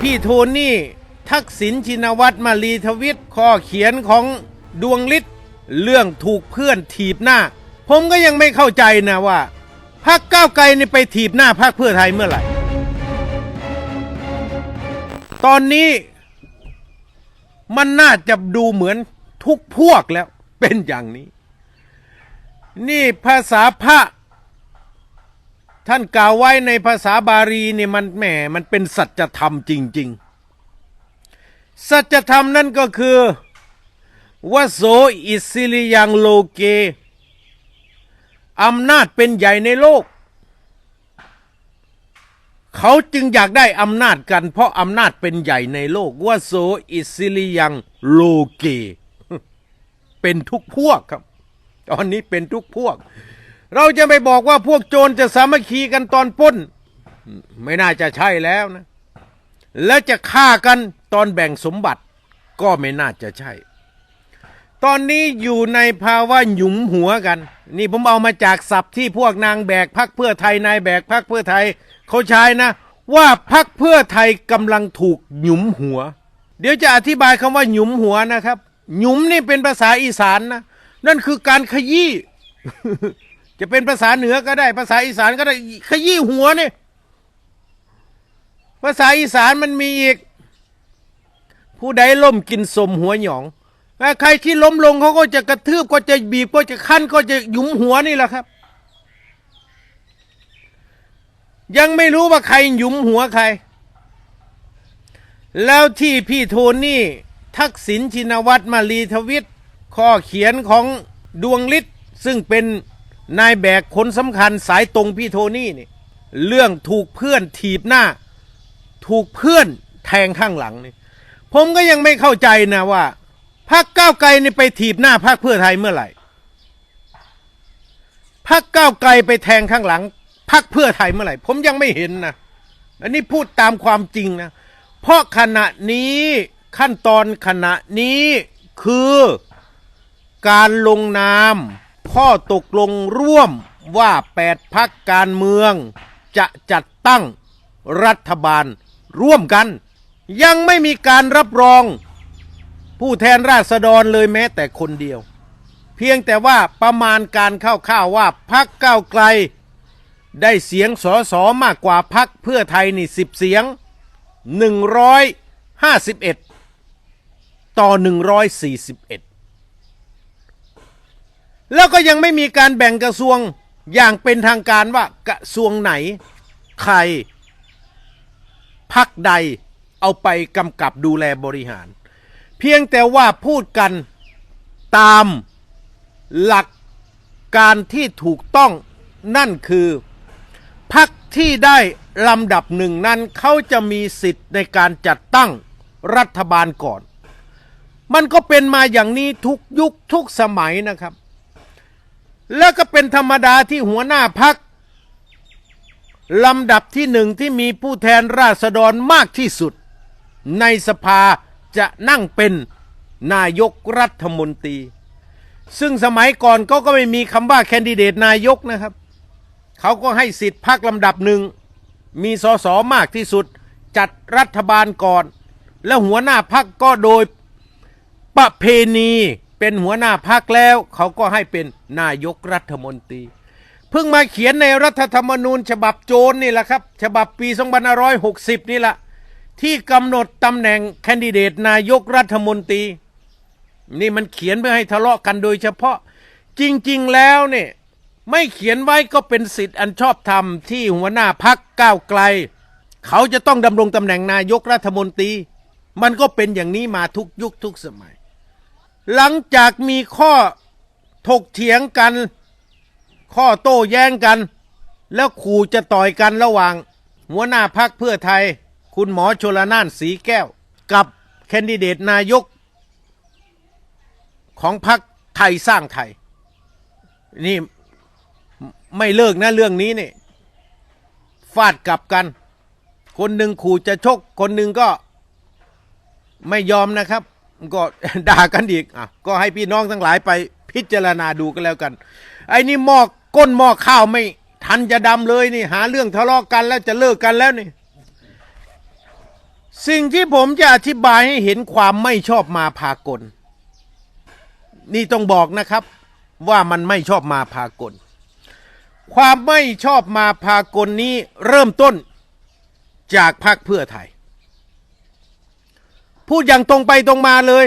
พี่โทนี่ทักษิณชินวัตรมารีทวิตข้อเขียนของดวงฤทธิ์เรื่องถูกเพื่อนถีบหน้า ผมก็ยังไม่เข้าใจนะว่าพักก้าวไกลนี่ไปถีบหน้าพักเพื่อไทยเมื่อไหร่ ตอนนี้มันน่าจะดูเหมือนทุกพวกแล้วเป็นอย่างนี้ นี่ภาษาพระ ท่านกล่าวไว้ในภาษาบาลีนี่มันแหมมันเป็นสัจธรรมจริง ๆ สัจธรรมนั่นก็คือวโสอิสิริยังโลเกอำนาจเป็นใหญ่ในโลก เขาจึงอยากได้อำนาจกัน เพราะอำนาจเป็นใหญ่ในโลกวโสอิสิริยังโลเก เป็นทุกพวกครับ ตอนนี้เป็นทุกพวก เราจะไปบอกว่าพวกโจรจะสามัคคีกันตอนป้น ไม่น่าจะใช่แล้วนะ แล้วจะฆ่ากันตอนแบ่งสมบัติก็ไม่น่าจะใช่ ตอนนี้อยู่ในภาวะหยุมหัวกัน นี่ผมเอามาจากศัพท์ที่พวกนางแบกพักเพื่อไทยนายแบกพักเพื่อไทยเขาใช้นะ ว่าพักเพื่อไทยกำลังถูกหยุมหัว เดี๋ยวจะอธิบายคำว่าหยุมหัวนะครับ หยุมนี่เป็นภาษาอีสานนะนั่นคือการขยี้ จะเป็นภาษาเหนือก็ได้ ภาษาอีสานก็ได้ ขยี้หัวเนี่ยภาษาอีสานมันมีอีก ผู้ใดล้มกินสมหัวหยองใครที่ล้มลงเขาก็จะกระทืบก็จะบีบก็จะขั้นก็จะหยุมหัวนี่แหละครับ ยังไม่รู้ว่าใครหยุมหัวใคร แล้วที่พี่โทนี่ ทักษิณชินวัตรมารีทวิต ข้อเขียนของดวงฤทธิ์ซึ่งเป็น นายแบกคนสำคัญสายตรงพี่โทนี่นี่เรื่องถูกเพื่อนถีบหน้า ถูกเพื่อนแทงข้างหลังนี่ผมก็ยังไม่เข้าใจนะว่าพักก้าวไกลนี่ไปถีบหน้าพักเพื่อไทยเมื่อไหร่พักก้าวไกลไปแทงข้างหลังพักเพื่อไทยเมื่อไหร่ ผมยังไม่เห็นนะอันนี้พูดตามความจริงนะเพราะขณะนี้ขั้นตอนขณะนี้คือการลงนาม ข้อตกลงร่วมว่า 8พักการเมือง จะจัดตั้งรัฐบาลร่วมกัน ยังไม่มีการรับรอง ผู้แทนราษฎรเลยแม้แต่คนเดียว เพียงแต่ว่าประมาณการเข้าวๆว่าพักก้าวไกล ได้เสียงสอสอมากกว่าพักเพื่อไทยนี่สิบเสียง 151 ต่อ 141 แล้วก็ยังไม่มีการแบ่งกระทรวงอย่างเป็นทางการว่ากระทรวงไหน ใครพักใดเอาไปกำกับดูแลบริหาร เพียงแต่ว่าพูดกันตามหลักการที่ถูกต้องนั่นคือพักที่ได้ลำดับหนึ่งนั้นเขาจะมีสิทธิ์ในการจัดตั้งรัฐบาลก่อน มันก็เป็นมาอย่างนี้ทุกยุคทุกสมัยนะครับ แล้วก็เป็นธรรมดาที่หัวหน้าพักลำดับที่หนึ่งที่มีผู้แทนราษฎรมากที่สุด ในสภาจะนั่งเป็นนายกรัฐมนตรี ซึ่งสมัยก่อนเขาก็ไม่มีคำว่าแคนดิเดตนายกนะครับ เขาก็ให้สิทธิ์พักลำดับหนึ่ง มีสสมากที่สุด จัดรัฐบาลก่อน แล้วหัวหน้าพักก็โดยประเพณี เป็นหัวหน้าพักแล้ว เขาก็ให้เป็นนายกรัฐมนตรี เพิ่งมาเขียนในรัฐธรรมนูญ ฉบับโจรนี่แหละครับ ฉบับปี 2560 นี่แหละที่กำหนดตำแหน่งแคนดิเดตนายกรัฐมนตรี นี่มันเขียนเพื่อให้ทะเลาะกันโดยเฉพาะจริง ๆ แล้วเนี่ยไม่เขียนไว้ก็เป็นสิทธิ์อันชอบธรรมที่หัวหน้าพักก้าวไกล เขาจะต้องดำรงตำแหน่งนายกรัฐมนตรี มันก็เป็นอย่างนี้มาทุกยุคทุกสมัย หลังจากมีข้อถกเถียงกัน ข้อโต้แย้งกัน แล้วขู่จะต่อยกันระหว่าง หัวหน้าพักเพื่อไทย คุณหมอชลนานสีแก้ว กับแคนดิเดตนายก ของพักไทยสร้างไทย นี่ไม่เลิกนะเรื่องนี้นี่ฟาดกลับกัน คนหนึ่งขู่จะชก คนหนึ่งก็ไม่ยอมนะครับ ก็ด่ากันอีกอะก็ให้พี่น้องทั้งหลายไปพิจารณาดูกันแล้วกัน ไอ้นี่หม้อก้นหม้อข้าวไม่ทันจะดำเลยนี่ หาเรื่องทะเลาะกันแล้วจะเลิกกันแล้วนี่ สิ่งที่ผมจะอธิบายให้เห็นความไม่ชอบมาพากล นี่ต้องบอกนะครับ ว่ามันไม่ชอบมาพากล ความไม่ชอบมาพากลนี้เริ่มต้นจากพรรคเพื่อไทย พูดอย่างตรงไปตรงมาเลย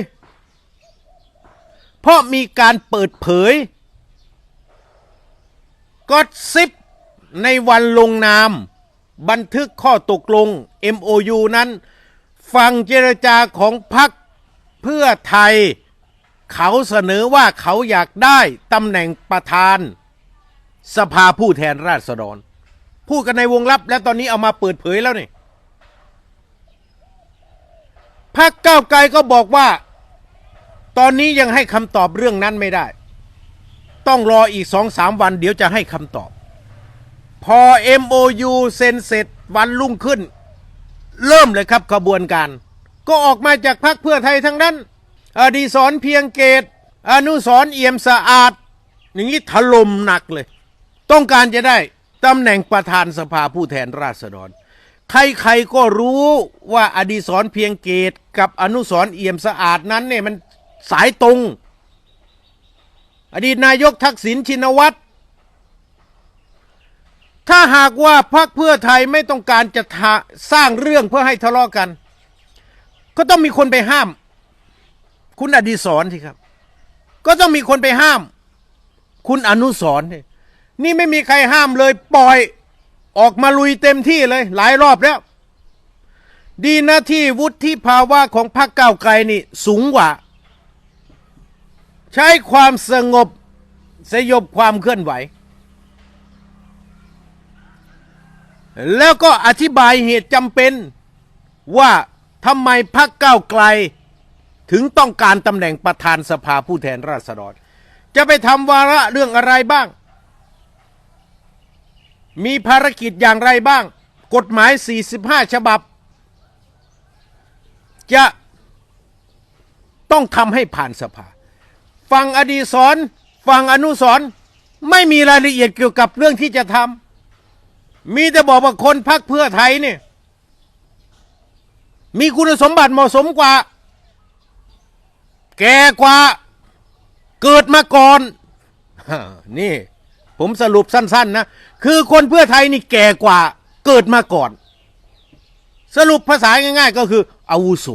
เพราะมีการเปิดเผยก็ซิปในวันลงนาม บันทึกข้อตกลง MOU นั้นฟังเจรจาของพรรคเพื่อไทย เขาเสนอว่าเขาอยากได้ตำแหน่งประธาน สภาผู้แทนราษฎร พูดกันในวงลับและตอนนี้เอามาเปิดเผยแล้วนี่ พรรคก้าวไกลก็บอกว่า ตอนนี้ยังให้คำตอบเรื่องนั้นไม่ได้ ต้องรออีกสองสามวันเดี๋ยวจะให้คำตอบ พอ MOU เซ็นเสร็จวันรุ่งขึ้น เริ่มเลยครับขบวนการ ก็ออกมาจากพรรคเพื่อไทยทั้งนั้น อดีศรเพียงเกต อนุสรเอี่ยมสะอาด อย่างนี้ถล่มหนักเลย ต้องการจะได้ตำแหน่งประธานสภาผู้แทนราษฎร ใครๆก็รู้ว่าอดีศรเพียงเกตกับอนุสรเอี่ยมสะอาดนั้นเนี่ยมันสายตรง อดีตนายกทักษิณชินวัตร ถ้าหากว่าพรรคเพื่อไทยไม่ต้องการจะสร้างเรื่องเพื่อให้ทะเลาะกัน ก็ต้องมีคนไปห้าม คุณอดีศรสิครับ ก็ต้องมีคนไปห้าม คุณอนุสรที่นี่ไม่มีใครห้ามเลยปล่อย ออกมาลุยเต็มที่เลย หลายรอบแล้ว ดีนะที่วุฒิภาวะของพรรคก้าวไกลนี่สูงกว่า ใช้ความสงบสยบความเคลื่อนไหว แล้วก็อธิบายเหตุจำเป็นว่าทำไมพรรคก้าวไกล ถึงต้องการตำแหน่งประธานสภาผู้แทนราษฎร จะไปทำวาระเรื่องอะไรบ้าง มีภารกิจอย่างไรบ้าง กฎหมาย 45 ฉบับ จะต้องทำให้ผ่านสภา ฟังอดีศรฟังอนุสรณ์ไม่มีรายละเอียดเกี่ยวกับเรื่องที่จะทำมีแต่บอกว่าคนพักเพื่อไทยเนี่ยมีคุณสมบัติเหมาะสมกว่า แก่กว่า เกิดมาก่อน นี่ ผมสรุปสั้น ๆ นะ คือคนเพื่อไทยนี่แก่กว่าเกิดมาก่อน สรุปภาษาง่าย ๆ ก็คืออาวุโส